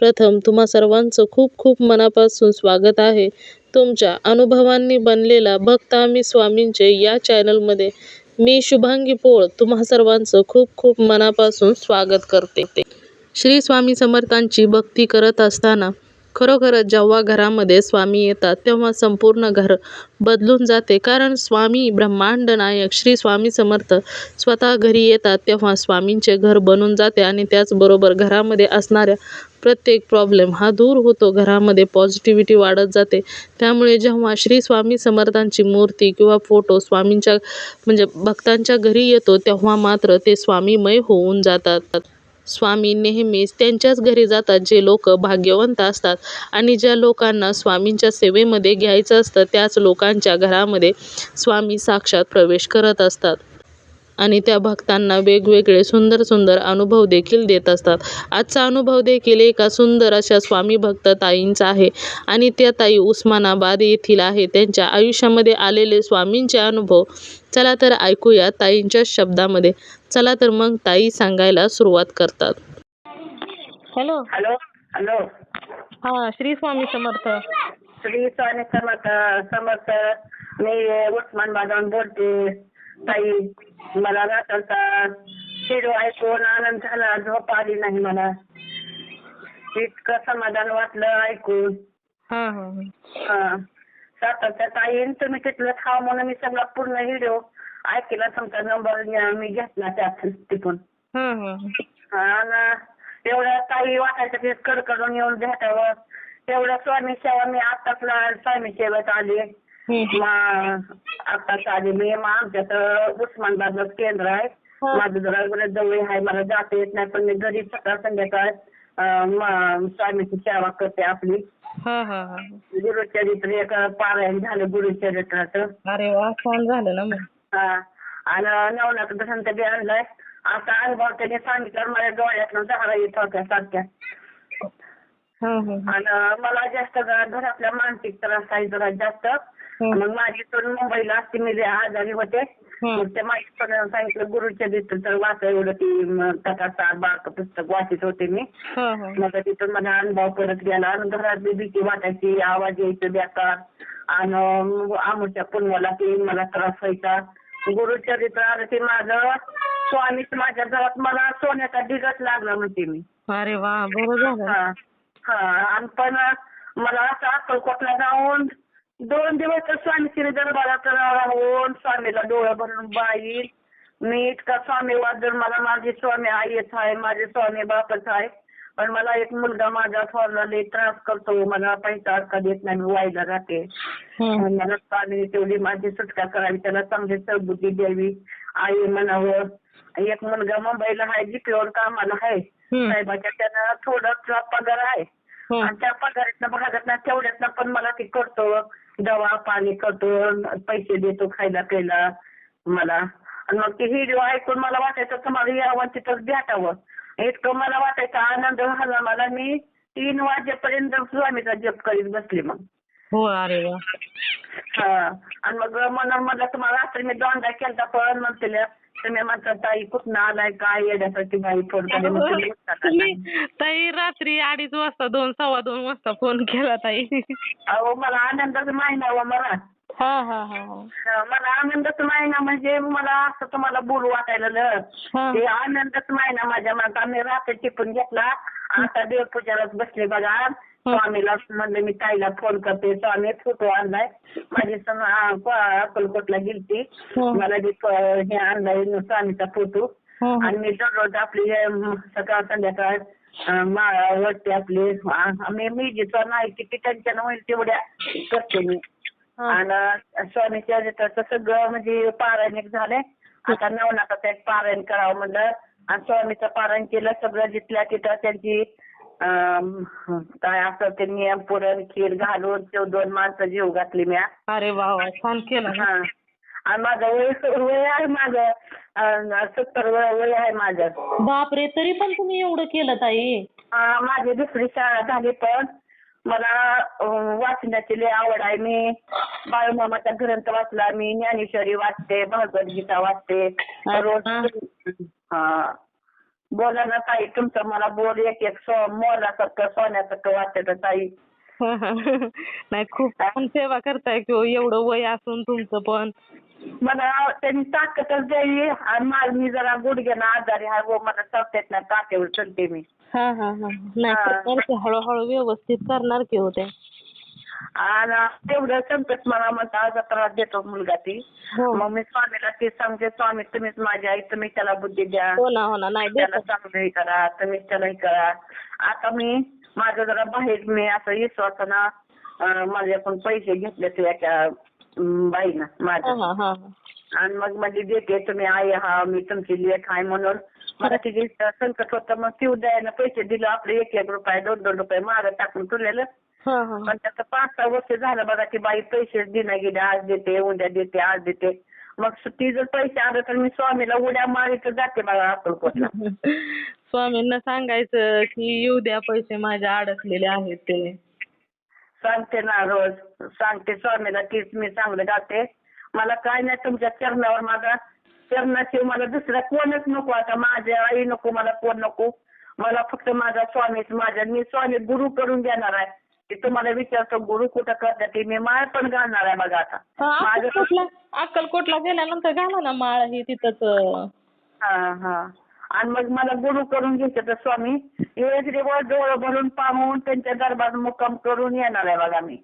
प्रथम तुम्हा सर्वांचं खूप खूप मनापासून स्वागत आहे. तुमच्या अनुभवांनी बनलेला भक्त आम्ही स्वामींचे या चॅनलमध्ये मी शुभांगी पोळ तुम्हा सर्वांचं खूप खूप मनापासून स्वागत करते. श्री स्वामी समर्थांची भक्ती करत असताना खरोखरच जेव्हा घरामध्ये स्वामी येतात तेव्हा संपूर्ण घर बदलून जाते. कारण स्वामी ब्रह्मांड नायक श्री स्वामी समर्थ स्वतः घरी येतात तेव्हा स्वामींचे घर बनून जाते आणि त्याचबरोबर घरामध्ये असणाऱ्या प्रत्येक प्रॉब्लेम हा दूर होतो. घरामध्ये पॉझिटिव्हिटी वाढत जाते. त्यामुळे जेव्हा श्री स्वामी समर्थांची मूर्ती किंवा फोटो स्वामींच्या म्हणजे भक्तांच्या घरी येतो तेव्हा मात्र ते स्वामीमय होऊन जातात. स्वामी नेहमीच त्यांच्याच घरी जातात जे लोक भाग्यवंत असतात. आणि ज्या लोकांना स्वामींच्या सेवेमध्ये घ्यायचं असतं त्याच लोकांच्या घरामध्ये स्वामी साक्षात प्रवेश करत असतात. आणि त्या भक्तांना वेगवेगळे सुंदर सुंदर अनुभव देखील देत असतात. आजचा अनुभव देखील एका सुंदर अशा स्वामी भक्त ताईंचा आहे. आणि त्या ताई उस्मानाबाद येथील आहे. त्यांच्या आयुष्यामध्ये आलेले स्वामींचे अनुभव चला तर ऐकूया ताईंच्या शब्दामध्ये. चला तर मग ताई सांगायला सुरुवात करतात. हॅलो. हॅलो. हॅलो. हा श्री स्वामी समर्थ. श्री स्वामी समर्थ. समर्थ. मी उस्मानाबादहून बोलते. ताई मला रात्रीचा शिरो ऐकून आनंद झाला झोप आली नाही मला. इतकं समाधान वाटलं ऐकून. हा हा हा. सातारच्या ताईन तुम्ही तिथलं थांब म्हणून मी सगळा पूर्ण व्हिडिओ ऐकला. तुमचा नंबर मी घेतला त्यात तिथून. हा हा आणि एवढ्या ताई वाटायचं ते कडकडून येऊन भेटावं. एवढं स्वामी सेवा मी आताच स्वामी सेवेत आले. आताच आले मी मग आमच्यात उस्मानाबादला केंद्र आहे. माझं जरा जवळ आहे मला जाता येत नाही पण मी घरी सकाळ संध्याकाळ स्वामीची सेवा करते आपली. गुरुचरित्र एक पारायण झालं गुरुचरित्राचं. अरे वा छान झालं ना मग. आणि नवनाथ दसंत बी आणलाय. आता अनुभव त्याने सांगितलं माझ्या डोळ्यातनं झाडा येत होत्या सारख्या. आणि मला जास्त घरातल्या मानसिक त्रास आहे जरा जास्त. मग माझी सून मुंबईला असते मी आजारी होते. मग ते माझ्या सोन्यानं सांगितलं गुरुचरित्र तर वाचा एवढं ती म, कथा सार बारकं पुस्तक वाचत होते मी. मग तिथून माझा अनुभव परत गेला. आणि घरातली भीती वाटायची आवाज यायचं बेकार. आणि आमच्या पुण्याला ती मला त्रास व्हायचा. गुरुचरित्र आलं ते माझं स्वामीच माझ्या घरात मला सोन्याचा दिगच लागला म्हणते मी. अरे वा बरं झालं. हा हा. आणि पण मला असं अक्कलकोटला जाऊन दोन दिवस तर स्वामीची दरबारात राहून स्वामीला डोळं भरून बाई मी इतका स्वामी वादन मला माझी स्वामी आईच आहे माझे स्वामी बापच आहे. पण मला एक मुलगा माझा थोरला लई त्रास करतो. मला पैसा अडका देत नाही मी वाईला राहते. आणि मला स्वामीने तेवढी माझी सुटका करावी त्याला चांगली सद्बुद्धी द्यावी. आई म्हणावं एक मुलगा मुंबईला आहे जीपीवर कामाला आहे. साहेबाच्या त्यानं थोडा पगार आहे. आणि त्या पगारातनं भागातनं तेवढ्यातनं पण मला ती करतो. दवा पाणी करतो पैसे देतो खायला प्यायला मला. आणि मग ती व्हिडिओ ऐकून मला वाटायचं तुम्हाला यावं तिथंच भेटावं. इतकं मला वाटायचं आनंद झाला मला. मी तीन वाजेपर्यंत स्वामीचा जप करीत बसले मग. हो अरे हा. आणि मग म्हणून मला तुम्हाला रात्री मी दोनदा केलता पण तिला तुम्ही म्हणता ताई कुठनं आलाय काय येण्यासाठी बाई फोन केले मग तुम्ही उचलला नाही. तुम्ही ताई रात्री अडीच वाजता दोन सव्वा दोन वाजता फोन केला ताई अहो मला आनंदाचा महिना व मला हा हा हा मला आनंदाचा महिना म्हणजे मला असं तुम्हाला बोलू वाटायला लागलं. हा. ते आनंदाचा महिना माझ्या मनात आम्ही रात्री टिपून घेतला आता देवपूजालाच बसले बघा. स्वामीला म्हणलं मी ताईला फोन करते. स्वामी फोटो आणलाय. माझी अक्कलकोटला गेलती. मला बी प- हे आणलाय स्वामीचा फोटो आणि मी दररोज आपली सकाळ संध्याकाळ माळा वरती आपली मी मी जिथं नाही किती टेन्शन होईल तेवढ्या करते मी. आणि स्वामीच्या सगळं म्हणजे पारायण एक झालंय. आता नवनाथाचं एक पारायण करावं म्हणलं. आणि स्वामीचं पारायण केलं सगळं जिथल्या तिथं त्यांची काय असं ते नियम पुरण खीर घालून ते दोन माणसं जीव घातली म्या. अरे वा वा छान केलं ना. हा. आणि माझं वय वय आहे माझं अं, सत्तर वय वय आहे माझं. बापरे तरी पण तुम्ही एवढं केलं ताई. हा, माझी दुसरी शाळा झाली पण मला अं, वाचण्याची लय आवड आहे. मी बाळूमामाचा ग्रंथ वाचला मी ज्ञानेश्वरी वाचते भगवद्गीता वाचते. रोज हा. बोला ना ताई तुमचं मला बोल एक एक सो मोलासारखं सोन्यासारखं वाटतं ताई. नाही खूप छान सेवा करताय की हो, एवढं वय असून तुमचं पण. मला त्यांनी ताकदच द्यावी आणि मला मी जरा गुडघ्यानं आजारी आहे व मला चालतेत ना काटेवर चलते मी. हा हा हा. नाही हा. करणार की हळूहळू व्यवस्थित करणार की होते आणि तेवढं संकट मला म्हणता आज त्रास देतो मुलगा ती. हो. मग मी स्वामीला ते सांगते स्वामी तुम्हीच माझी आई तुम्ही त्याला बुद्धी द्या. हो ना हो ना नाही त्याला. चांगलं हे करा तुम्हीच त्याला हे करा. आता मी माझं जरा बाहेर मी असं विश्वासानं अं, माझ्याकडून पैसे घेतले ते एका अं, बाईनं माझ्या. हा हा आणि मग म्हणजे देते तुम्ही आई हा मी तुमची लेख आहे म्हणून. मला तिचे संकट होतं मग ती उदयानं पैसे दिले आपले एक एक रुपये दोन दोन रुपये मागं टाकून ठेवलेलं. हा पण त्याचं पाच सहा वर्ष झालं बघा ती बाई पैसे दिना गेले आज देते उद्या देते आज देते. मग ती जर पैसे आले तर मी स्वामीला उड्या मारीत जाते बघा अक्कलकोटला. स्वामींना सांगायचं की येऊ द्या पैसे माझ्या अडकलेले आहेत ते. सांगते ना रोज. सांगते स्वामीला तीच मी चांगलं गाते. मला काय नाही तुमच्या चरणावर माझा चरणाशिवाय मला दुसरा कोणच नको आता माझ्या आई नको मला कोण नको. मला फक्त माझा स्वामीच माझ्या मी स्वामी गुरु करून देणार आहे. की तुम्हाला विचारतो गुरु कुठं ते मी माळ पण घालणार आहे बघा आता. हा, माझं अक्कलकोटला अक्कलकोटला गेल्यानंतर घाला ना माळ ही तिथंच अं. हा हा. आणि मग मला गुरु करून घ्यायचं तर स्वामी वर डोळं भरून पाहून त्यांच्या दरबार मुक्काम करून येणार आहे बघा मी.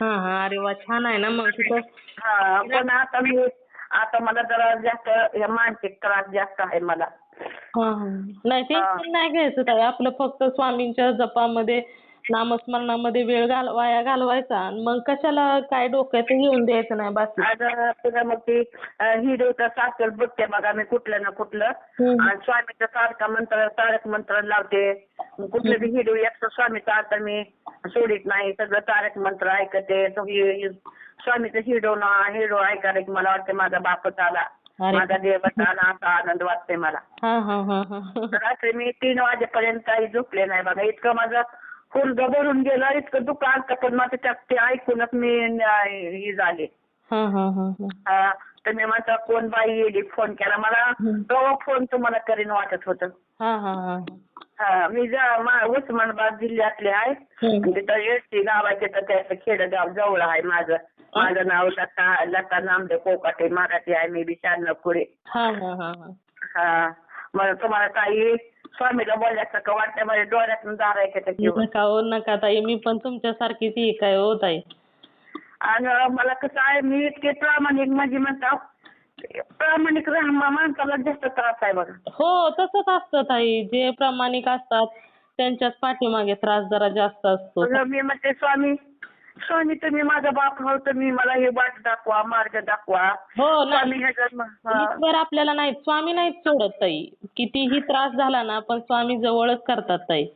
हा हा. अरे वा छान आहे ना मग तिथं. हा पण आता मी आता मला जरा जास्त हे मानसिक त्रास जास्त आहे मला. हा हा. नाही टेन्शन नाही घ्यायचं ताई. आपलं फक्त स्वामींच्या जपामध्ये नामस्मरणामध्ये वेळ घाल वाया घालवायचा. आणि मग कशाला काय डोक्यात येऊन द्यायचं नाही बाकी. आता तुला मग ती हिडोचं सारखं बघते बघा मी कुठलं ना कुठलं. हम्म. आणि स्वामीचं सारखा मंत्र तारक मंत्र लावते. मग कुठलं बी हिडो एक स्वामीचा आता मी सोडित नाही. सगळं तारक मंत्र ऐकते. तो हि- हि- स्वामीचं हिडो ना हिडो ऐकायला की मला वाटतं माझा बापच आला. अरे. माझा देवच आला. असा आनंद वाटते मला. हा हा हा हा. रात्री मी तीन वाजेपर्यंत काही झोपले नाही बघा. इतकं माझं गुडघं भरून गेलं इतकं दुःख आलं पण माझं त्यात ते ऐकूनच मी हे झाले. हा हा हा हा. हा, तर मी माझा कोण बाई येली फोन केला मला. केव्हा फोन तुम्हाला करीन वाटत होतं. हा हा हा हा, मी जा मा- उस्मानाबाद जिल्ह्यातले आहे. हम्म. तिथं येडशी गावाचे तर त्याचं खेडगाव जवळ आहे माझं. माझं नाव लता लता नामदेव कोकाटे मराठी आहे मी बी पुढे हा हा हा हा. हा मला तुम्हाला काही स्वामीला बोलल्यासारखं वाटतं माझ्या डोळ्यातून दार आहे किंवा नका हो नका ताई मी पण तुमच्यासारखीच आहे काय हो ताई. आणि मला कसं आहे मी इतके प्रामाणिक म्हणजे म्हणता प्रामाणिक माणसाला जास्त त्रास आहे बघा. हो तसंच असतं ताई. जे प्रामाणिक असतात त्यांच्याच पाठीमागे त्रास जरा जास्त असतो. मग मी म्हणते स्वामी स्वामी तुम्ही माझा बाप आहो तुम्ही मला हे वाट दाखवा मार्ग दाखवा हो स्वामी ह्याच्यात म- हा. ईश्वर आपल्याला नाही स्वामी नाहीत सोडत ताई कितीही त्रास झाला ना पण स्वामी जवळच करतात ताई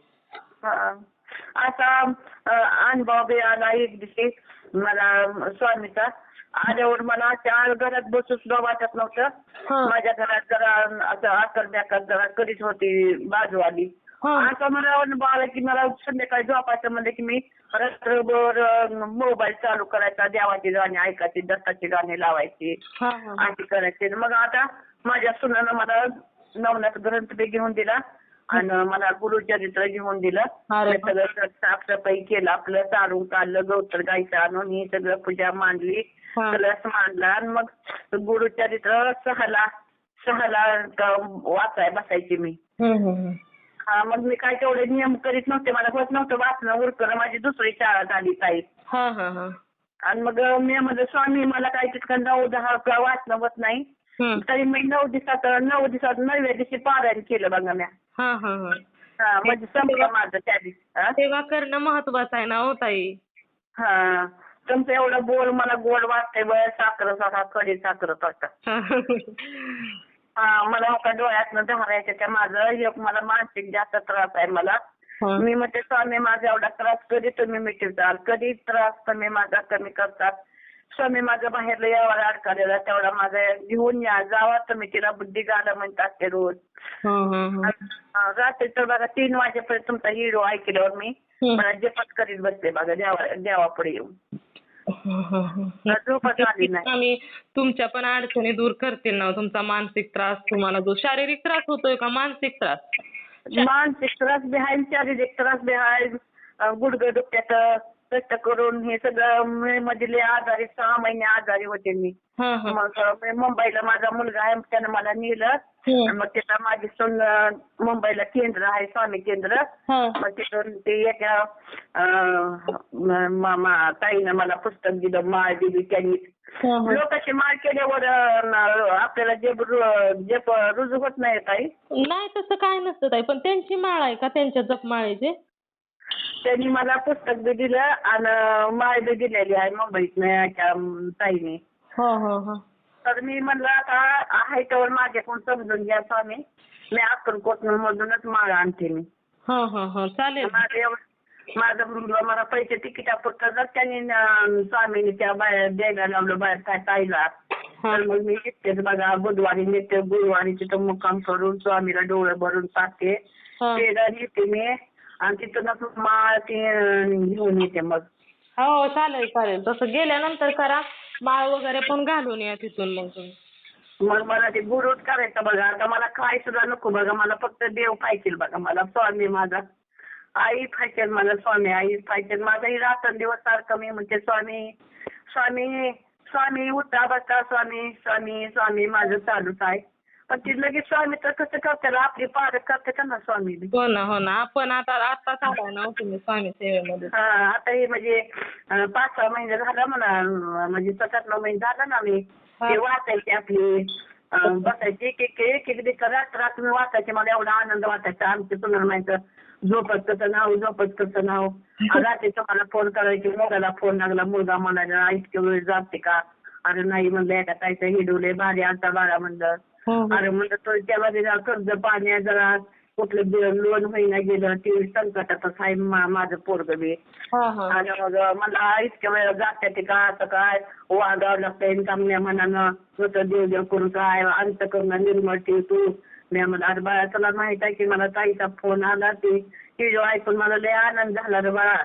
हा. असा अं, अनुभव बी आला एक दिवशी मला स्वामीचा आल्यावर मला चार घरात बसून सुद्धा वाटत नव्हतं हा. माझ्या घरात जरा असं आकर जरा करीत होती बाजूवाली हा. असं मला आला की मला संध्याकाळी झोपायचं म्हणजे की मी रात्रभर मोबाईल चालू करायचा देवाची गाणी ऐकायची दत्ताची गाणी लावायची अशी करायची. मग आता माझ्या सुनानं मला नवनाथ ग्रंथ बी घेऊन दिला आणि मला गुरुचरित्र घेऊन दिलं. सगळं साफसफाई केलं आपलं सारून काढलं गवतर गायचं आणून ही सगळं पूजा मांडली. कलश मांडला आणि मग गुरुचरित्र सहाला सहाला वाचाय बसायची मी. हा मग मी काय तेवढे नियम करीत नव्हते मला होत नव्हतं वाचणं उरकणं माझी दुसरी शाळा झाली ताई. हा हा हा. आणि मग मी म्हणजे स्वामी मला काही तितकं नऊ दहा का वाचणं होत नाही. हम्म. तरी मी नऊ दिवसात नऊ दिवसात नवव्या दिवशी पारायण केलं बघा मी हा हा हा. हा म्हणजे संपलं माझं त्या दिवशी हा? सेवा करणं महत्वाचं आहे ना हो ताई? हा. तुमचं एवढं बोल मला गोड वाटतंय बरं साखर साखर खडी साखर वाटतं हा मला हो का डोळ्यातनं धरायचं त्या माझं एक मला मानसिक जास्त त्रास आहे मला. मी म्हणते स्वामी माझा एवढा त्रास कधी तुम्ही मिटवताल कधी त्रास तुम्ही माझा कमी करतात? स्वामी माझा बाहेरला यावर अडकलेला तेवढा माझा घेऊन या जावा तुम्ही तिला बुद्धी घाला म्हणतात ते रोज. रात्री तर बघा तीन वाजेपर्यंत तुमचा हिरो ऐकल्यावर मी. मला जपत करीत बसते बघा देवा देवापुढे येऊन. झोपच आली नाही. आम्ही तुमच्या पण अडचणी दूर करतील ना तुमचा मानसिक त्रास तुम्हाला जो शारीरिक त्रास होतोय का मानसिक त्रास? मानसिक त्रास बी आहे शारीरिक त्रास बी आहे गुडघे दुखत्यात कष्ट करून हे सगळं मे मधले आजारी सहा महिने आजारी होते मी हा, हा. मग मी मुंबईला माझा मुलगा आहे त्यानं मला नेलं हम्म. मग तिथं माझी सून मुंबईला केंद्र आहे स्वामी केंद्र हा. मग तिथून ते एका ताईनं मला पुस्तक दिलं माळ दिली त्यांनी हा, हा. लोकांची माळ केल्यावर आपल्याला जे जे रुजू होत नाही ताई नाही तसं काय नसतं ताई पण त्यांची माळ आहे का त्यांच्या जपमाळेची त्यांनी मला पुस्तक बी दिलं आणि माळ बी दिलेली आहे मुंबईत त्या ताईने. हो हो हो. तर मी म्हणलं आता आहे तर माझ्याकडून समजून घ्या स्वामी. मी अक्कलकोट मधूनच माळ आणते मी. हा हा हा चालेल. माझं एवढं माझं मुलगा मला पैसे तिकिटापुरतं जर त्यांनी स्वामीने त्या बाहेर द्यायला लावलं बाहेर काय ताईला हा. तर मग मी येतेच बघा बुधवारी नेते गुरुवारी तिथं मुक्काम करून स्वामीला डोळे भरून पाहते. हा. पेढा नेते मी आणि तिथूनच माळ ती घेऊन येते मग. हो चालेल चालेल. तसं गेल्यानंतर करा. माळ वगैरे पण घालून या तिथून मग तुम्ही. मग मला ते गुरुच करायचं बघा. आता मला काय सुद्धा नको बघा. मला फक्त देव पाहिजे बघा. मला स्वामी माझा. आई पाहिजे मला स्वामी. आई पाहिजे. माझाही रात्रंदिवस सारखं मी म्हणते स्वामी स्वामी स्वामी उठा बसता स्वामी स्वामी स्वामी माझं चालूच आहे. पण ती लगेच स्वामी तर कसं करते आपली पारख करते ना. हो ना हो ना. आपण आता आत्ताच आलाय ना हो तुम्ही स्वामी सेवेमध्ये. हा आता हे म्हणजे अं, पाच सहा महिने झाला म्हणा म्हणजे सात आठ नऊ महिने झाला ना मी हा. ते वाचायचे आपली अं, बसायचे एक एक एक एक दिवस रात्र रात्र मी वाचायचे. मला एवढा आनंद वाटायचा. आमच्या पुनर्मायचं झोपत कसं नाव झोपत कसं नाव. आणि रात्रीचं मला फोन करायचे मुलाला फोन लागला मुलगा म्हणाला इतके वेळ जाते का? अरे नाही म्हणलं एका ताईचं हिडवले भारी आता बाळा म्हणलं. अरे म्हणलं तो त्याला जरा कर्ज पाण्या जरा कुठलं लोन होईना गेलं ते संकटातच आहे माझं पोरग बी. हा हा. आणि मग मला इतक्या वेळ जाते ते का असं काय? वागावं लागतंय कामण्या मनानं नुसतं देव देव करून काय? अंत करून निर्मळ ठेव तू. मी म्हणलं अरे बाळा तुला माहीत आहे की मला ताईचा फोन आला ते. व्हिडिओ ऐकून मला लय आनंद झाला रे बाळा.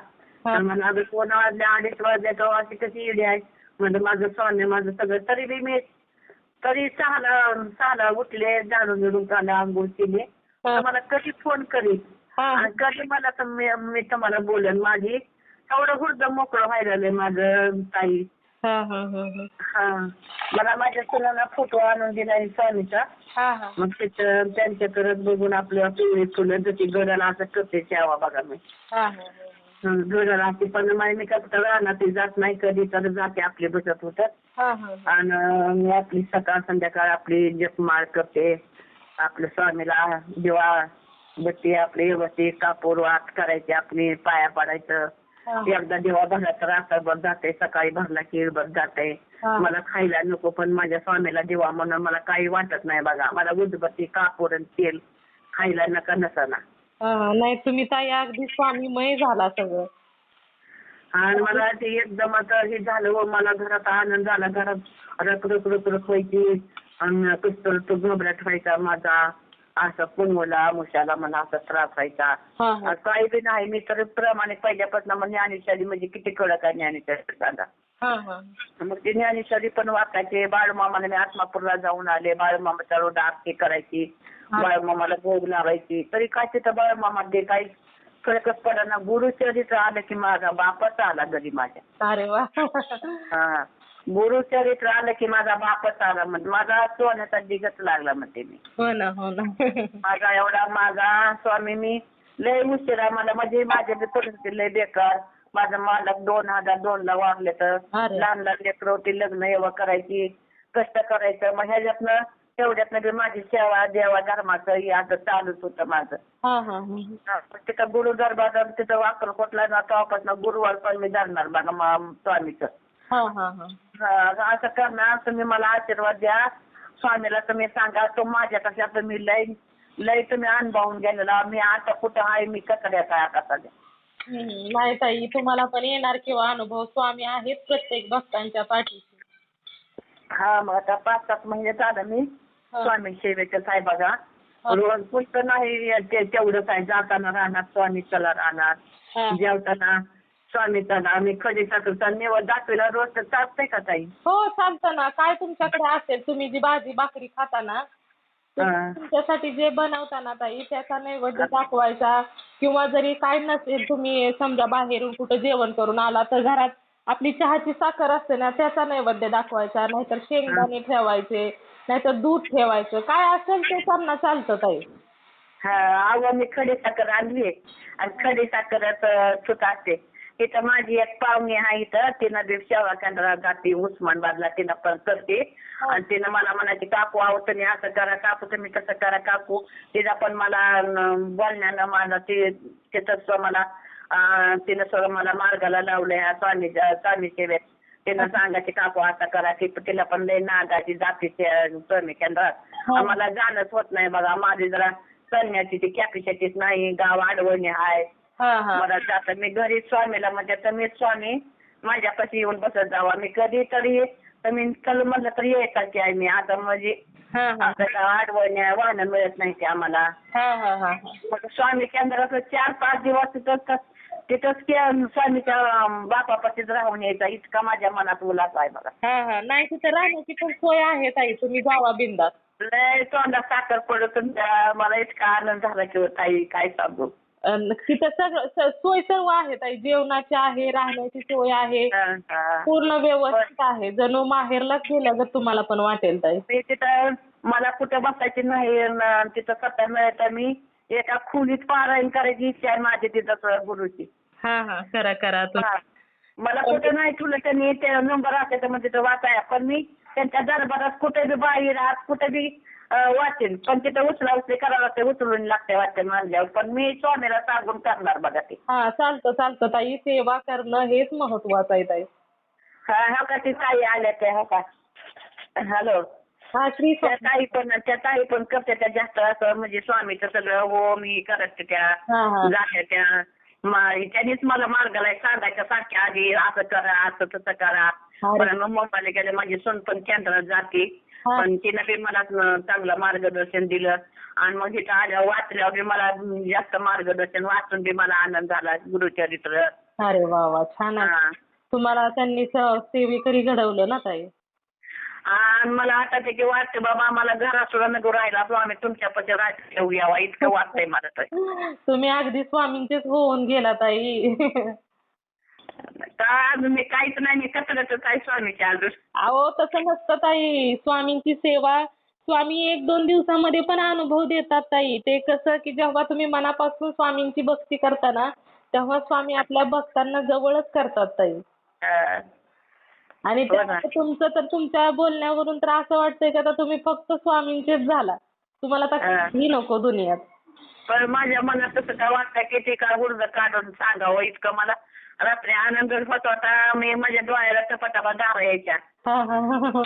हा. तर म्हणलं अगं फोन वाजले अडीच वाजले तर अशी कशी इडी आहे? म्हणजे माझं सोनं माझं सगळं. तरी बी मी तरी सहाला सहाला उठले झाडून झुडून काढलं आंघोळ केली. तर मला कधी फोन करील? कधी मला तर मी तुम्हाला बोलेन माझी. एवढं हुर्द मोकळं व्हायला माझं ताई. हा मला माझ्या सुनाला फोटो आणून दिलाय स्वामीचा. मग त्याचं त्यांच्याकडे बघून आपलं पिवळी फुलं जशी गडाला असं करते त्यावा बघा मी. असते पण माय मी कसं राहणार जात नाही कधी तर जाते आपले बसत होतात. आणि मी आपली सकाळ संध्याकाळ आपली जपमाळ करते आपलं स्वामीला दिवा बत्ती आपली व्यवस्थित कापूर वाट करायची आपली पाया पडायचं. एकदा दिवा भरला तर रात्रभर जाते सकाळी भरला की भर जाते. मला खायला नको पण माझ्या स्वामीला दिवा म्हणून मला काही वाटत नाही बघा मला उदबत्ती कापूर आणि तेल खायला नका नसाना हा, नाही तुम्ही ताई अगदी स्वामीमय झाला सगळं. आणि मला ते एकदम आता हे झालं व मला घरात आनंद झाला घरात रख रख व्हायची. आणि कुस्तर तो घबराट व्हायचा माझा असं पुंगला मुशाला मला असा त्रास व्हायचा. हा हा. काही बी नाही मी तर प्रमाणे पहिल्यापासून मग ज्ञानेश्वरी म्हणजे किती कडक आहे ज्ञानेश्वरी हा हा मग ते ज्ञानेश्वरी पण वाचायचे बाळमामाला मी आत्मापूरला जाऊन आले. बाळमामाच्या रोड आरती करायची. बाळमामाला भोग लावायची. तरी काय तिथं बाळमामध्ये काही फरकच पडना गुरुचरित्र आलं की माझा बापच आला घरी माझ्या. अरे वा. हा. गुरुचरित्र आलं की माझा बापच आला म्हणजे माझा सोन्याचा दिगच लागला म्हणते मी. हो ना हो ना. माझा एवढा माझा स्वामी मी लय उशिरा मला म्हणजे माझ्या परिस्थिती लय बेकार. माझं मालक दोन हजार दोन ला वारले तर अरे. लहान लहान लेकरं होती लग्न एवढं करायची कष्ट करायचं. मग ह्याच्यातनं तेवढ्यातनं बी माझी सेवा देवा धर्माचं हे असं चालूच होतं माझं. हा हा हा. हा, तिथं गुरु दरबार तिथं वाकरकोटला ना तेव्हापासून गुरुवार पण मी धरणार बघा मा- स्वामीचं. हा हा हा. हा, असं करणार तुम्ही मला आशीर्वाद द्या. स्वामीला तुम्ही सांगा तो माझ्या कशात मी लय लय तुम्ही अनुभवून गेलेला. मी आता कुठं आहे मी कचऱ्यात आहे आता सध्या नाही ताई तुम्हाला पण येणार किंवा अनुभव स्वामी आहेत प्रत्येक भक्तांच्या पाठीशी हा मग आता पाच सात महिने झालं मी हा. स्वामी बघा हा. रोज पुष्ट नाही ते तेवढंच आहे जाताना राहणार स्वामी चला राहणार हा. जेवताना स्वामी चला मी कधी साखरचा निवड दाखविला रोज तर चालतंय का ताई हो चालतं ना काय तुमच्याकडे असेल तुम्ही जी भाजी भाकरी खाता ना. तुमच्यासाठी जे बनवता ना ताई त्याचा नैवेद्य दाखवायचा. किंवा जरी काय नसेल तुम्ही समजा बाहेरून कुठं जेवण करून आला तर घरात आपली चहाची साखर असते ना त्याचा नैवेद्य दाखवायचा. नाहीतर शेंगदाणे ठेवायचे नाहीतर दूध ठेवायचं. काय असेल ते त्यांना चालतं ताई. हा अहो मी खडी साखर आणली आणि खडी साखरात चूक असते. इथं माझी एक पाहुणी आहे इथं. तिनं बी सेवा केंद्रात जाते उस्मानाबादला तिनं पण करते. आणि तिनं मला म्हणायची काकू आहो तुम्ही असं करा काकू तुम्ही कसं करा काकू. तिला पण मला न- बोलण्यानं मला ती तिथंच मला अं, तिनं सगळं मला मार्गाला लावलंय ह्या स्वामी स्वामी सेवेत. तिनं सांगायची काकू असं करा ती तिला पण लय नागाची जाती स्वामी केंद्रात. हो. आम्हाला जाणंच होत नाही बघा. माझी जरा चालण्याची ती कॅपॅसिटीच नाही. गाव अडवणी आहे हा हा मला जातं मी घरी स्वामीला म्हणजे तर मी स्वामी माझ्यापाशी येऊन बसत जावा. मी कधी तरी तर मी चल म्हणलं तर यायसारखी आहे मी. आता म्हणजे आडवण्या वाहन मिळत नाही ते आम्हाला. हा हा हा मग स्वामी केंद्रात चार पाच दिवस तिथंच तिथंच के- स्वामीच्या बापापाशीच राहून यायचा. इतका माझ्या मनात उल्हास आहे बघा. नाही तिथे राहण्याची पण सोय आहे ताई. तुम्ही जावा बिंदास. लय तोंडात साखर पडत मला इतका आनंद झाला की हो ताई काय सांगू? तिथं सगळं सोय सर्व आहे ताई. जेवणाची आहे राहण्याची सोय आहे. पूर्ण व्यवस्थित आहे. जणू माहेरलाच गेल्यागत तुम्हाला पण वाटेल ताई. मी तिथं मला कुठं बसायची नाही न तिथं स्वतः मिळत मी. एका खोलीत पारायण करायची इच्छा आहे माझी तिथं गुरुची. हा हा. करा करा. मला कुठं नाही ठेवलं त्यांनी ते नंबर असायचा म्हणजे तिथं वाचाय पण मी त्यांच्या दरबारात कुठे बी बाहेर आत कुठे बी वाचेन. पण तिथं उचला उचली करावं लागते उचलून लागते वाचन मानल्यावर पण मी स्वामीला सांगून करणार बघा ते. हा चालतं चालतं. ताई सेवा करणं हेच महत्वाचं आहे ताई. हा हा का? ती ताई आल्या त्या हो का? हॅलो. हा श्री त्या ताई पण त्या ताई पण करते त्या जास्त असं म्हणजे स्वामीचं सगळं हो मी करत त्या हा हा. त्या. मा- त्यांनीच मला मार्गाला सांगायच्या सारख्या आधी असं करा असं तसं करा. अरे. पण मग मुंबईला गेले माझी सून पण केंद्रात जाते. हा. पण तिनं बी मला चांगलं मार्गदर्शन दिलं. आणि मग इथं आल्या वाचल्यावर बी मला जास्त मार्गदर्शन वाचून बी मला आनंद झाला गुरुचरित्र. अरे वा वा छान आहे. तुम्हाला त्यांनी सेवेकरी घडवलं ना ताई? आणि मला आता त्याची वाटते बाबा आम्हाला घरात सुद्धा नको राहिला स्वामी तुमच्यापाशी राहायचं ठेवू यावा. इतकं वाटतंय मला तर तुम्ही अगदी स्वामींचेच होऊन गेला ताई. आज मी काहीच नाही मी काय स्वामीच्या अजून अहो तसं नसतं ताई. स्वामींची सेवा स्वामी एक दोन दिवसामध्ये पण अनुभव देतात ताई. ते कसं की जेव्हा तुम्ही मनापासून स्वामींची भक्ती करता ना तेव्हा स्वामी आपल्या भक्तांना जवळच करतात ताई. आणि हो ना. त्यामुळे तुमचं तर तुमच्या बोलण्यावरून तर असं वाटतंय की आता तुम्ही फक्त स्वामींचेच झाला. तुम्हाला हा. काही नको दुनियात. पण माझ्या मनात तसं काय वाटतं की ते काय उर्ज काढून सांगावं इतकं मला? रात्री आनंद होत होता. मी माझ्या डोळ्याला टपाटपा धारा यायच्या. हा, हा, हा, हा.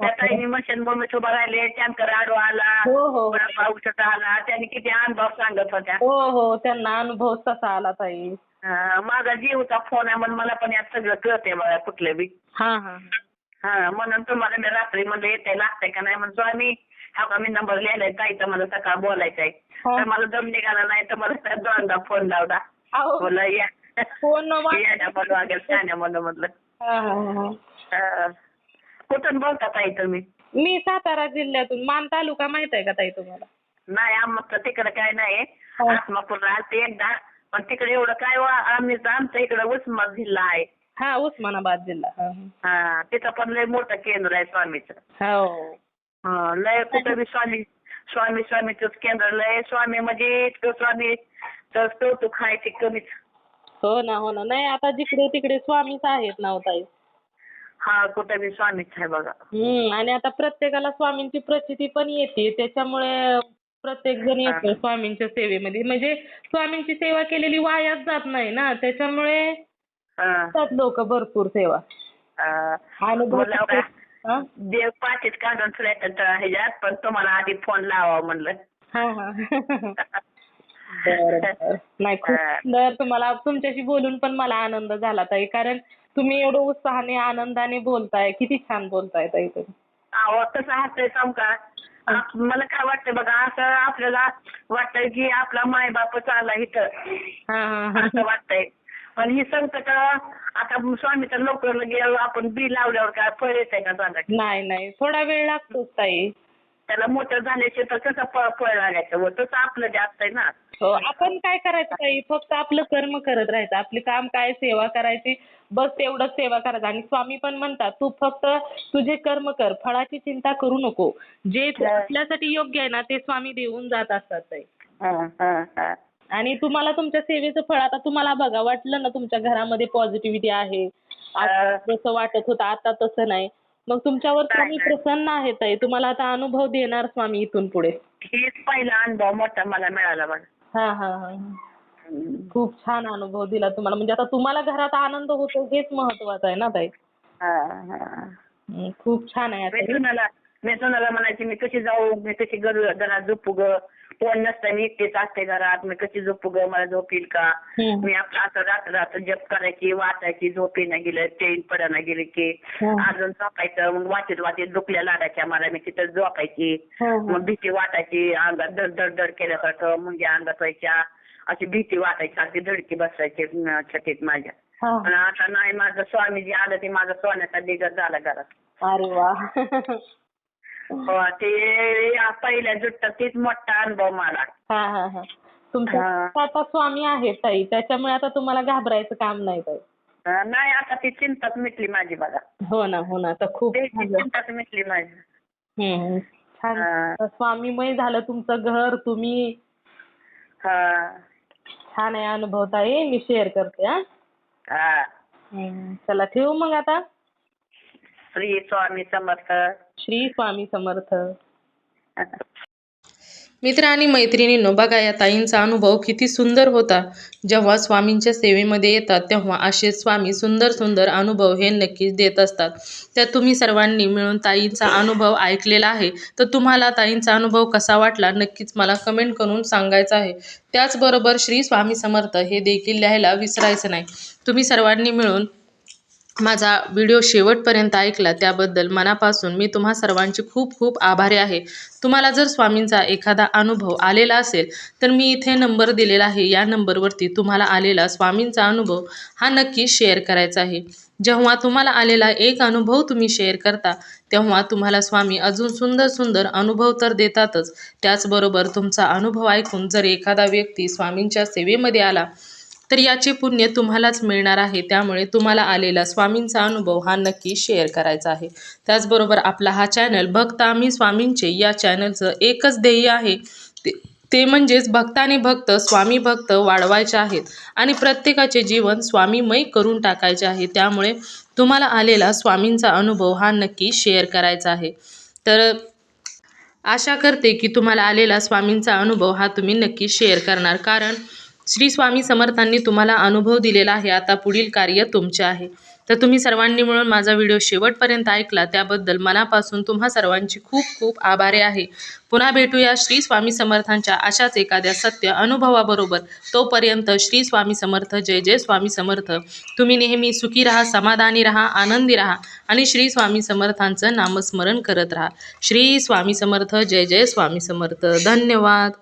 त्या ताईने मशीन उभा राहिले. टँकर आडवा आला. हो हो. पाऊस आला. त्यांनी किती अनुभव सांगत होत्या. हो हो. त्यांना अनुभव तसा आला ताई. अं, माझा जीवचा फोन आहे म्हणून मला पण यात सगळं कळते बघा कुठलं बी. हा हा हा. म्हणून तुम्हाला मी रात्री म्हणलं येते लागतंय का नाही? म्हणून स्वामी हा का मी नंबर लिहिलाय. ताईचा मला सकाळ बोलायचा आहे हा. तर मला दम निघाला नाही तर मला दोनदा फोन लावला. बोला या. हा, कुठून बोलता ताई तुम्ही? मी सातारा जिल्ह्यातून. मान तालुका माहीत आहे का ताई तुम्हाला? नाही आमचं तिकडे काय नाही. आत्मापूरला आलते एकदा. पण तिकडे एवढं काय वा आम्ही आमच्या इकडे उस्मान जिल्हा आहे. हा उस्मानाबाद जिल्हा. हा, तिथं पण लय मोठं केंद्र आहे स्वामीचं. हा. लय कुठं स्वामी स्वामी स्वामीचंच केंद्र. लय स्वामी म्हणजे इतकं स्वामी तर कौतुक ते कमीच. हो ना हो ना. नाही आता जिकडे तिकडे स्वामीच आहेत ना हो ताई. हा कुठं बी स्वामीच आहे बघा. हम्म आणि आता प्रत्येकाला स्वामींची प्रचिती पण येते. त्याच्यामुळे प्रत्येक जण येतो स्वामींच्या सेवेमध्ये. म्हणजे स्वामींची सेवा केलेली वायाच जात नाही ना. त्याच्यामुळे हा, करतात लोक भरपूर सेवा. हा. हा? देव पाठीत काढून ह्याच्यात पण तुम्हाला आधी फोन लावा म्हणलं. हा हा. बरं बरं. नाही खूप हा. सुंदर तुम्हाला तुमच्याशी बोलून पण मला आनंद झाला ताई. कारण तुम्ही एवढं उत्साहाने आनंदाने बोलताय. किती छान बोलताय ताई तुम्ही. अहो कसं हसतंय सांग का? आप- मला काय वाटतं बघा असं आपल्याला वाटतंय की आपला मायबापच आला इथं. हा हा हा. असं वाटतंय. पण ही संकट आता स्वामीच्या लवकर गेलो आपण बी लावल्यावर काय फळ येतंय का सांगा? नाही नाही. थोडा वेळ लागतोच ताई. त्याला मोठं झाल्याशिवाय तर कसं फळ फळ लागायचं? व तसं आपलं जे असतंय ना. हो आपण काय करायचं ताई? फक्त आपलं कर्म करत राहायचं. आपले काम काय सेवा करायची? बस तेवढंच सेवा करायचं. आणि स्वामी पण म्हणतात तू फक्त तुझे कर्म कर. फळाची चिंता करू नको. जे. आपल्यासाठी योग्य आहे ना ते स्वामी देऊन जात असतात ताई. आणि तुम्हाला तुमच्या सेवेचं फळ आता तुम्हाला बघा वाटलं ना तुमच्या घरामध्ये पॉझिटिव्हिटी आहे. जसं वाटत होतं आता तसं नाही. मग तुमच्यावर स्वामी. प्रसन्न आहेत ताई. तुम्हाला आता अनुभव देणार स्वामी इथून पुढे. हेच पहिला अनुभव मोठा मला मिळाला बघा. हा हा हा. खूप छान अनुभव दिला तुम्हाला. म्हणजे आता तुम्हाला घरात आनंद होतो हेच महत्वाचं आहे ना ताई? हं, हं. खूप छान आहे मी आता. सुनाला मी सुनाला म्हणायची मी कशी जाऊ? मी कशी घर घरात झोपू ग? कोण नसतं मी एकटीच असते घरात. मी कशी झोपू ग? मला झोप येईल का. मी आपलं असं रात्र रात्र जप करायची वाचायची झोप येणं गेलं चैन पडणं गेली की. अजून झोपायचं. मग वाचत वाचत दुखल्या लागायच्या मला मी तिथं झोपायची. मग भीती वाटायची अंगात दड दड दड केल्यासारखं म्हणजे अंगात व्हायच्या. अशी भीती वाटायची अगदी धडकी बसायची अं, छातीत माझ्या. पण आता नाही माझं स्वामीजी आलं ते माझा सोन्याचा दिगत झाला घरात. अरे वा. हो, ते पहिल्या जुट्ट तीच मोठा अनुभव मला. हा हा हा. तुमच्या हा. आता स्वामी आहेत ताई त्याच्यामुळे आता तुम्हाला घाबरायचं काम नाही ताई. अं, नाही आता ती चिंताच मिटली माझी बघा. हो ना हो ना. आता खूप ते छान ती झालं. चिंताच मिटली माझी. हम्म, छान. हा. स्वामीमय झालं तुमचं घर तुम्ही हा. छान आहे अनुभव ताई. मी शेअर करते हा. हा. चला ठेवू मग आता? श्री स्वामी समर्थ. श्री स्वामी समर्थ. मित्र आणि मैत्रिणींनो बघा या ताईंचा अनुभव किती सुंदर होता. जेव्हा स्वामींच्या सेवेमध्ये येतात तेव्हा असे स्वामी सुंदर सुंदर अनुभव हे नक्कीच देत असतात. त्या तुम्ही सर्वांनी मिळून ताईंचा अनुभव ऐकलेला आहे. तर तुम्हाला ताईंचा अनुभव कसा वाटला नक्कीच मला कमेंट करून सांगायचं आहे. त्याचबरोबर श्री स्वामी समर्थ हे देखील लिहायला विसरायचं नाही. तुम्ही सर्वांनी मिळून माझा व्हिडिओ शेवटपर्यंत ऐकला त्याबद्दल मनापासून मी तुम्हा सर्वांची खूप खूप आभारी आहे. तुम्हाला जर स्वामींचा एखादा अनुभव आलेला असेल तर मी इथे नंबर दिलेला आहे. या नंबरवरती तुम्हाला आलेला स्वामींचा अनुभव हा नक्की शेअर करायचा आहे. जेव्हा तुम्हाला आलेला एक अनुभव तुम्ही शेअर करता तेव्हा तुम्हाला स्वामी अजून सुंदर सुंदर अनुभव तर देतातच. त्याचबरोबर तुमचा अनुभव ऐकून जर एखादा व्यक्ती स्वामींच्या सेवेमध्ये आला तर याचे पुण्य तुम्हालाच मिळणार आहे. त्यामुळे तुम्हाला आलेला स्वामींचा अनुभव हा नक्की शेअर करायचा आहे. त्याचबरोबर आपला हा चॅनल भक्त आम्ही स्वामींचे या चॅनलचं एकच ध्येय आहे. ते ते म्हणजेच भक्ताने भक्त स्वामी भक्त वाढवायचे आहेत. आणि प्रत्येकाचे जीवन स्वामीमय करून टाकायचे आहे. त्यामुळे तुम्हाला आलेला स्वामींचा अनुभव हा नक्की शेअर करायचा आहे. तर आशा करते की तुम्हाला आलेला स्वामींचा अनुभव हा तुम्ही नक्की शेअर करणार. कारण श्री स्वामी समर्थांनी तुम्हाला अनुभव दिलेला आहे. आता पुढील कार्य तुमचे आहे. तर तुम्ही सर्वांनी मिळून माझा व्हिडिओ शेवटपर्यंत ऐकला. त्याबद्दल मनापासून तुम्हा सर्वांची खूप खूप आभारी आहे. पुन्हा भेटूया श्री स्वामी समर्थांच्या अशाच एखाद्या सत्य अनुभवाबरोबर. तोपर्यंत श्री स्वामी समर्थ जय जय स्वामी समर्थ. तुम्ही नेहमी सुखी राहा समाधानी राहा आनंदी राहा आणि श्री स्वामी समर्थांचं नामस्मरण करत राहा. श्री स्वामी समर्थ जय जय स्वामी समर्थ. धन्यवाद.